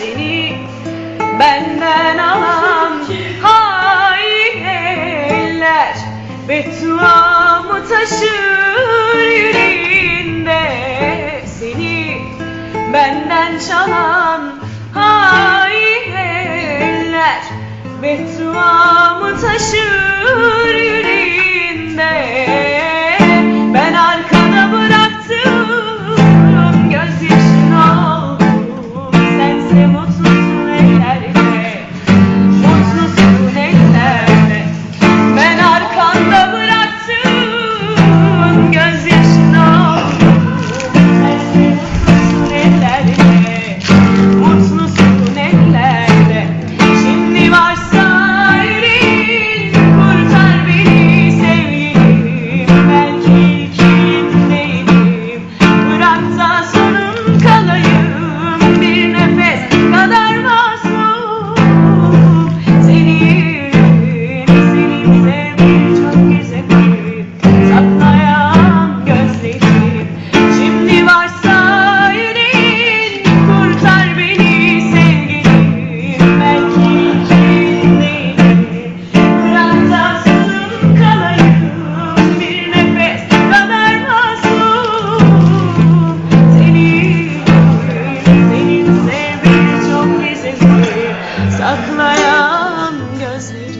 seni benden alan hain eller Bedduamı taşır yüreğinde Seni benden çalan hain eller Bedduamı taşır saklayan gözleri